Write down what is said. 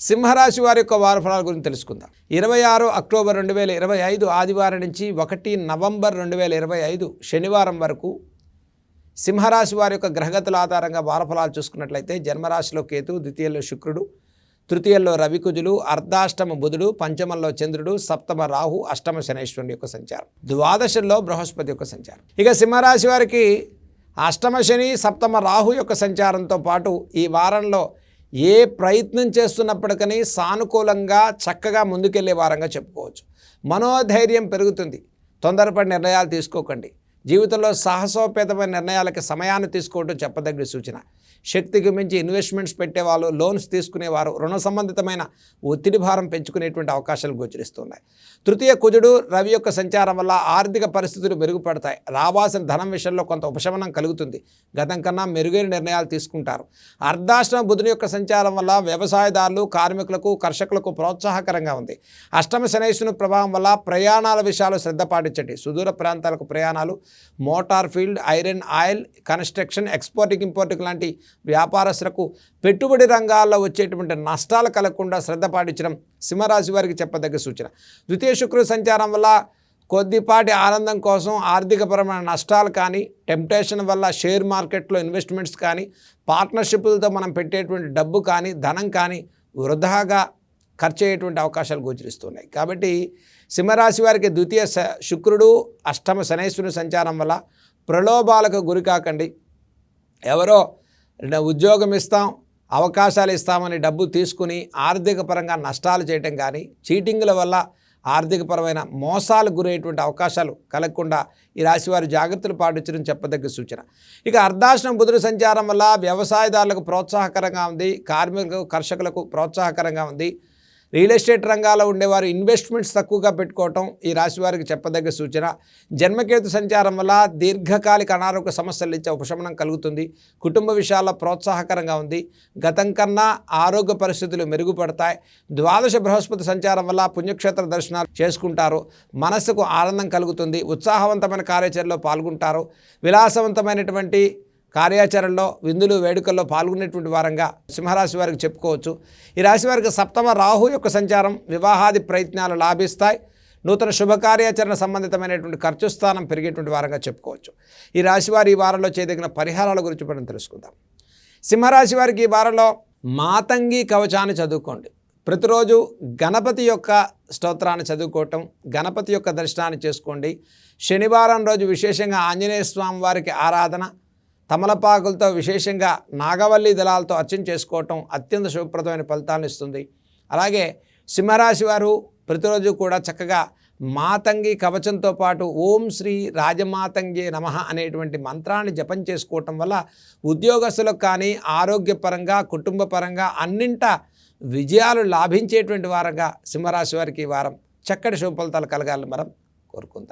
సింహరాశి వారి యొక్క వారఫలాల గురించి తెలుసుకుందాం. ఇరవై ఆరు అక్టోబర్ రెండు వేల ఇరవై ఐదు ఆదివారం నుంచి ఒకటి నవంబర్ రెండు వేల ఇరవై ఐదు శనివారం వరకు సింహరాశి వారి యొక్క గ్రహగతుల ఆధారంగా వారఫలాలు చూసుకున్నట్లయితే జన్మరాశిలో కేతు ద్వితీయంలో శుక్రుడు తృతీయంలో రవికుజులు అర్ధాష్టమ బుధుడు పంచమంలో చంద్రుడు సప్తమ రాహు అష్టమ శనేశ్వరుని యొక్క సంచారం. ద్వాదశంలో బృహస్పతి యొక్క సంచారం. ఇక సింహరాశి వారికి అష్టమ శని సప్తమ రాహు యొక్క సంచారంతో పాటు ఈ వారంలో ఏ ప్రయత్నం చేస్తున్నప్పటికీ సానుకూలంగా చక్కగా ముందుకెళ్ళే వారంగా చెప్పుకోవచ్చు. మనోధైర్యం పెరుగుతుంది. తొందరపడి నిర్ణయాలు తీసుకోకండి. జీవితంలో సాహసోపేతమైన నిర్ణయాలకి సమయాన్ని తీసుకోవడం చెప్పదగిన సూచన. శక్తికి మించి ఇన్వెస్ట్మెంట్స్ పెట్టేవాళ్ళు లోన్స్ తీసుకునేవారు రుణ సంబంధితమైన ఒత్తిడి భారం పెంచుకునేటువంటి అవకాశాలు గోచరిస్తున్నాయి. తృతీయ కుజుడు రవి యొక్క సంచారం వల్ల ఆర్థిక పరిస్థితులు మెరుగుపడతాయి. రావాల్సిన ధనం విషయంలో కొంత ఉపశమనం కలుగుతుంది. గతం కన్నా మెరుగైన నిర్ణయాలు తీసుకుంటారు. అర్ధాష్టమ బుధుని యొక్క సంచారం వల్ల వ్యవసాయదారులు కార్మికులకు కర్షకులకు ప్రోత్సాహకరంగా ఉంది. అష్టమ శనైశ్వరుని ప్రభావం వల్ల ప్రయాణాల విషయాలు శ్రద్ధ పాటించండి. సుదూర ప్రాంతాలకు ప్రయాణాలు motor field iron oil construction exporting importing లాంటి వ్యాపారస్తులకు పెట్టుబడి రంగాల్లో వచ్చేటువంటి నష్టాలు కలగకుండా శ్రద్ధ పాటించడం సింహరాశి వారికి చెప్పదగ్గ సూచన. ద్వితీయ శుక్రుడు సంచారం వల్ల కొద్దిపాటి ఆనందం కోసం ఆర్థికపరమైన నష్టాలు కానీ టెంప్టేషన్ వల్ల షేర్ మార్కెట్లో ఇన్వెస్ట్మెంట్స్ కానీ పార్ట్నర్షిప్లతో మనం పెట్టేటువంటి డబ్బు కానీ ధనం కానీ వృధాగా ఖర్చు అయ్యేటువంటి అవకాశాలు గోచరిస్తున్నాయి. కాబట్టి సింహరాశి వారికి ద్వితీయ శుక్రుడు అష్టమ శనేశ్వరుని సంచారం వల్ల ప్రలోభాలకు గురికాకండి ఎవరో ఉద్యోగం ఇస్తాం అవకాశాలు ఇస్తామని డబ్బు తీసుకుని ఆర్థిక పరంగా నష్టాలు చేయటం కానీ చీటింగ్ల వల్ల ఆర్థికపరమైన మోసాలు గురయ్యేటువంటి అవకాశాలు కలగకుండా ఈ రాశివారు జాగ్రత్తలు పాటించడం చెప్పదగ్గ సూచన. ఇక అర్ధాశనం బుధుడు సంచారం వల్ల వ్యవసాయదారులకు ప్రోత్సాహకరంగా ఉంది కార్మికులకు కర్షకులకు ప్రోత్సాహకరంగా ఉంది. రియల్ ఎస్టేట్ రంగాల్లో ఉండేవారు ఇన్వెస్ట్మెంట్స్ తక్కువగా పెట్టుకోవటం ఈ రాశి వారికి చెప్పదగ్గ సూచన. జన్మకేతు సంచారం వల్ల దీర్ఘకాలిక అనారోగ్య సమస్యల నుంచి ఉపశమనం కలుగుతుంది. కుటుంబ విషయాల్లో ప్రోత్సాహకరంగా ఉంది. గతం కన్నా ఆరోగ్య పరిస్థితులు మెరుగుపడతాయి. ద్వాదశ బృహస్పతి సంచారం వల్ల పుణ్యక్షేత్ర దర్శనాలు చేసుకుంటారు. మనసుకు ఆనందం కలుగుతుంది. ఉత్సాహవంతమైన కార్యాచరణలో పాల్గొంటారు. విలాసవంతమైనటువంటి కార్యాచరణలో విందులు వేడుకల్లో పాల్గొనేటువంటి వారంగా సింహరాశి వారికి చెప్పుకోవచ్చు. ఈ రాశి వారికి సప్తమ రాహు యొక్క సంచారం వివాహాది ప్రయత్నాలు లాభిస్తాయి. నూతన శుభకార్యాచరణ సంబంధితమైనటువంటి ఖర్చు స్థానం పెరిగేటువంటి వారంగా చెప్పుకోవచ్చు. ఈ రాశి వారి ఈ వారంలో చేయదగిన పరిహారాల గురించి మనం తెలుసుకుందాం. సింహరాశి వారికి ఈ వారంలో మాతంగి కవచాన్ని చదువుకోండి. ప్రతిరోజు గణపతి యొక్క స్తోత్రాన్ని చదువుకోవటం గణపతి యొక్క దర్శనాన్ని చేసుకోండి. శనివారం రోజు విశేషంగా ఆంజనేయ స్వామి వారికి ఆరాధన తమలపాకులతో విశేషంగా నాగవల్లి దళాలతో అర్చన చేసుకోవటం అత్యంత శుభప్రదమైన ఫలితాలను ఇస్తుంది. అలాగే సింహరాశి వారు ప్రతిరోజు కూడా చక్కగా మాతంగి కవచంతో పాటు ఓం శ్రీ రాజమాతంగి నమ అనేటువంటి మంత్రాన్ని జపం చేసుకోవటం వల్ల ఉద్యోగస్తులకు కానీ ఆరోగ్యపరంగా కుటుంబపరంగా అన్నింట విజయాలు లాభించేటువంటి వారంగా సింహరాశి వారికి వారం చక్కటి శుభ ఫలితాలు కలగాలని మనం కోరుకుందాం.